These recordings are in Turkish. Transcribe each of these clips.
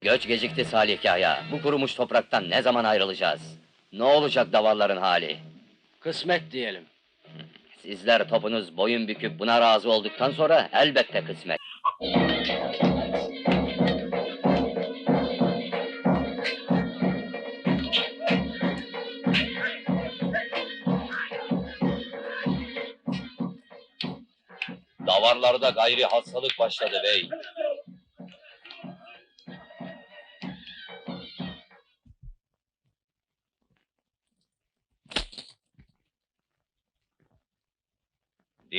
Göç gecikti Salih Kaya. Bu kurumuş topraktan ne zaman ayrılacağız? Ne olacak davarların hali? Kısmet diyelim. Sizler topunuz boyun büküp buna razı olduktan sonra elbette kısmet. Davarlarda gayri hastalık başladı bey.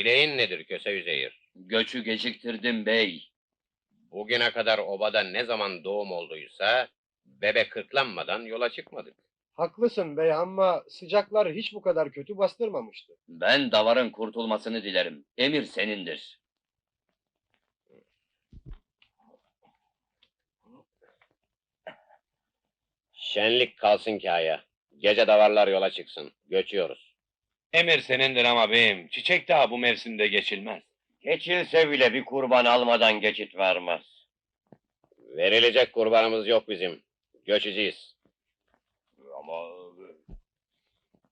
Dileğin nedir Köse Üzeyir? Göçü geciktirdim bey. Bugüne kadar obada ne zaman doğum olduysa, bebe kırklanmadan yola çıkmadık. Haklısın bey ama sıcaklar hiç bu kadar kötü bastırmamıştı. Ben davarın kurtulmasını dilerim. Emir senindir. Şenlik kalsın kaya. Gece davarlar yola çıksın. Göçüyoruz. Emir senindir ama beyim. Çiçek daha bu mevsimde geçilmez. Geçilse bile bir kurban almadan geçit vermez. Verilecek kurbanımız yok bizim. Göçeceğiz. Ama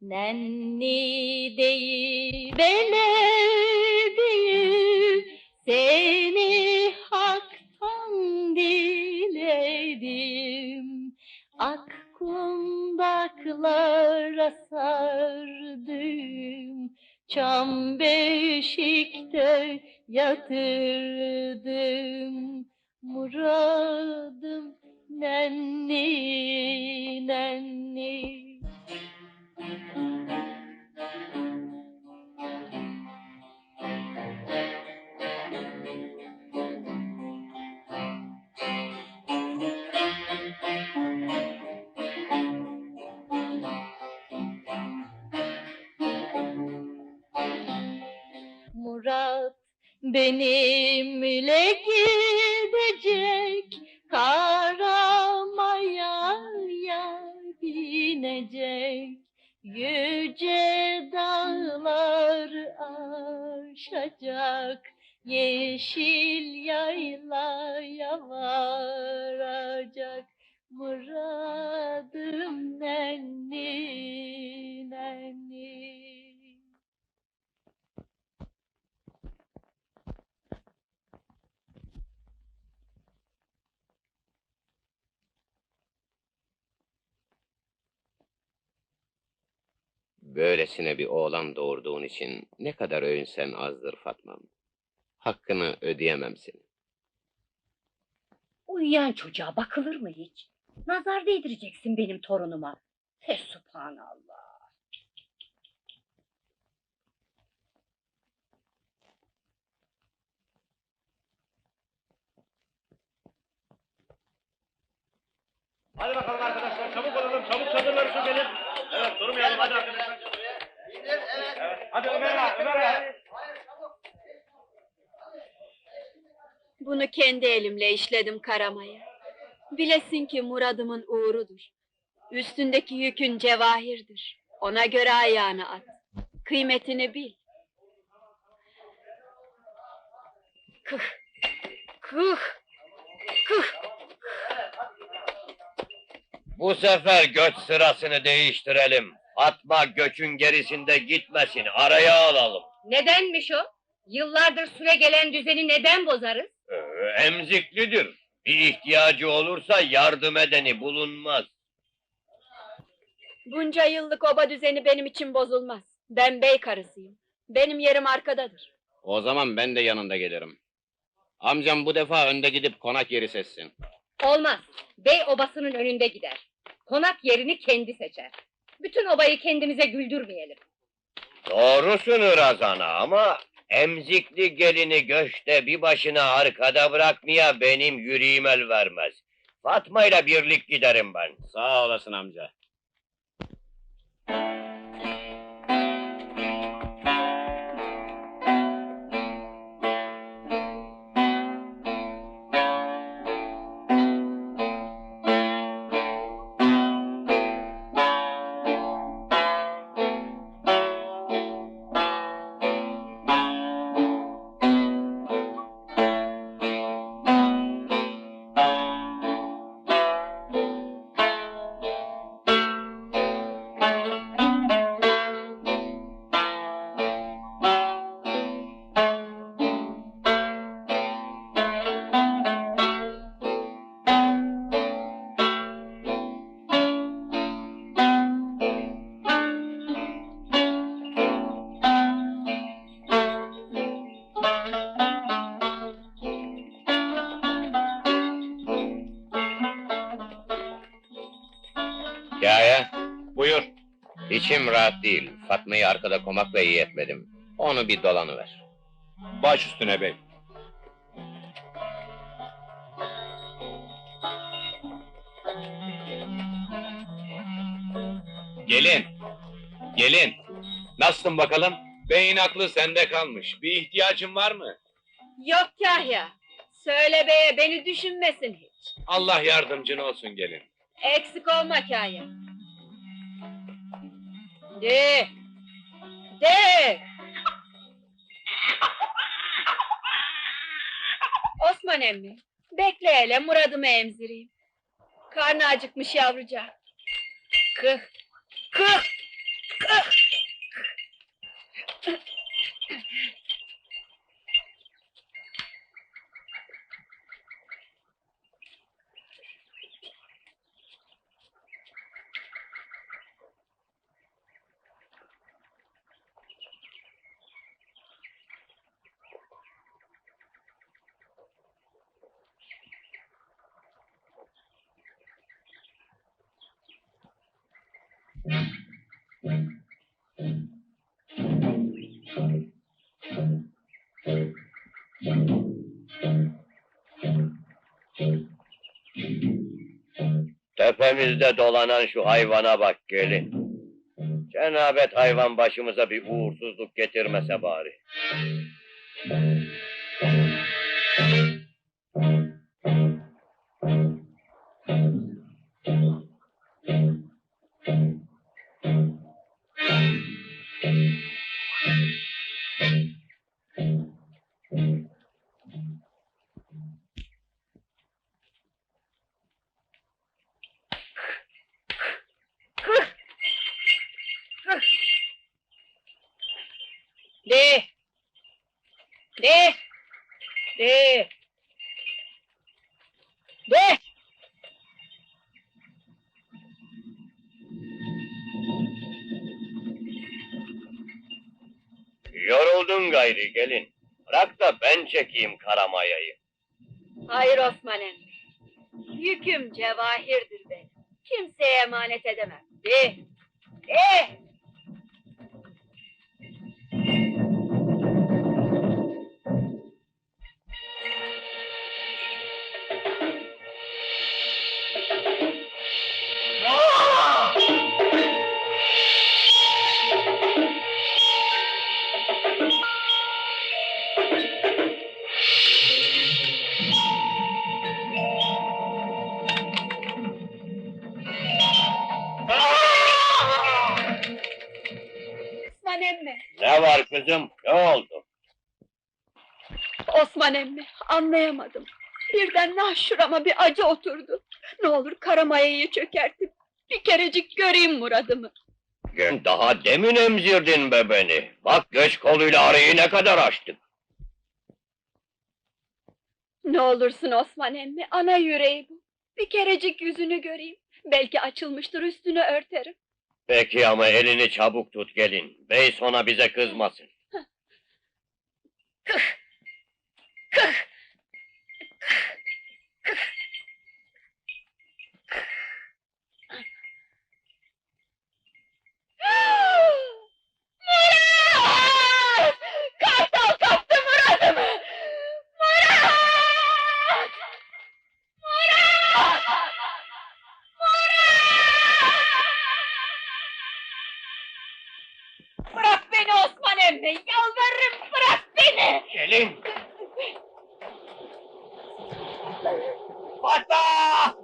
Nenni değil bele değil seni haktan diledim ak kundaklara sardım çam beşikte yatırdım benimle gidecek karamaya binecek. Yüce dağlar aşacak yeşil yaylaya varacak muradım nenni nenni Böylesine bir oğlan doğurduğun için ne kadar övünsen azdır Fatma'm. Hakkını ödeyemem senin. Uyuyan çocuğa bakılır mı hiç? Nazar değdireceksin benim torunuma. Fesubhanallah. Hadi bakalım arkadaşlar çabuk olalım. Çabuk çadırları sökelim. Evet durmayalım hadi arkadaşlar. Hadi Ömer ağa, Ömer ağa. Bunu kendi elimle işledim karamaya. Bilesin ki muradımın uğrudur. Üstündeki yükün cevahirdir. Ona göre ayağını at. Kıymetini bil. Kıh! Kıh! Kıh! bu sefer göç sırasını değiştirelim. Fatma göçün gerisinde gitmesin, araya alalım. Nedenmiş o? Yıllardır süre gelen düzeni neden bozarız? Ee, emziklidir. Bir ihtiyacı olursa yardım edeni bulunmaz. Bunca yıllık oba düzeni benim için bozulmaz. Ben bey karısıyım. Benim yerim arkadadır. O zaman ben de yanında gelirim. Amcam bu defa önde gidip konak yeri seçsin. Olmaz. Bey obasının önünde gider. Konak yerini kendi seçer. Bütün obayı kendimize güldürmeyelim. Doğrusun Razana ama emzikli gelini göçte bir başına arkada bırakmaya benim yüreğim el vermez. Fatma ile birlik giderim ben. Sağ olasın amca. Kaya, Buyur. içim rahat değil. Fatma'yı arkada komakla iyi etmedim. Onu bir dolanıver. Baş üstüne bey. Gelin. Gelin. Nasılsın bakalım? Beyin aklı sende kalmış. Bir ihtiyacın var mı? Yok Kahya. Söyle beye beni düşünmesin hiç. Allah yardımcın olsun gelin. Eksik olma Kahya. De. De. Osman emmi. Bekle hele Murad'ımı emzireyim. Karnı acıkmış yavrucak. Kıh. Kıh. Kıh. Tepemizde dolanan şu hayvana bak gelin. Cenabet hayvan başımıza bir uğursuzluk getirmese bari. Yoruldun gayri gelin. Bırak da ben çekeyim karamayayı. Hayır Osman emmi. Yüküm cevahirdir benim. Kimseye emanet edemem. De. De. Ne var kızım? Ne oldu? Osman emmi. Anlayamadım. Birden nahşurama bir acı oturdu. Ne olur karamayayı çökertip bir kerecik göreyim muradımı. Gel daha demin emzirdin be beni. Bak göç koluyla arayı ne kadar açtık. Ne olursun Osman emmi, ana yüreği bu. Bir kerecik yüzünü göreyim. Belki açılmıştır üstünü örterim. Peki ama elini çabuk tut gelin. Bey sonra bize kızmasın. Murat! Emmi! Yalvarırım bırak beni! Gelin! Fatma!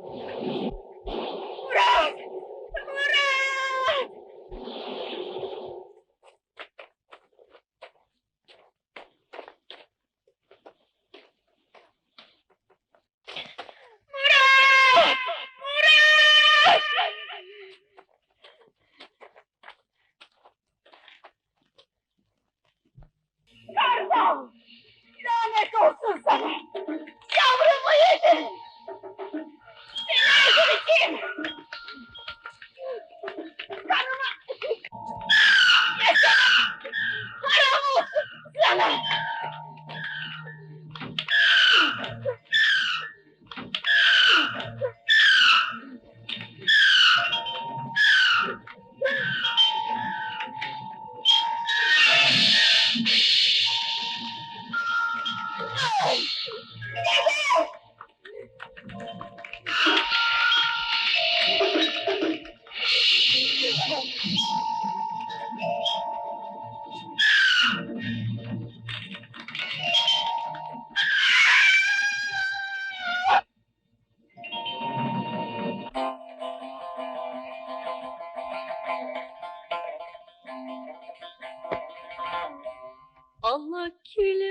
Bak kirli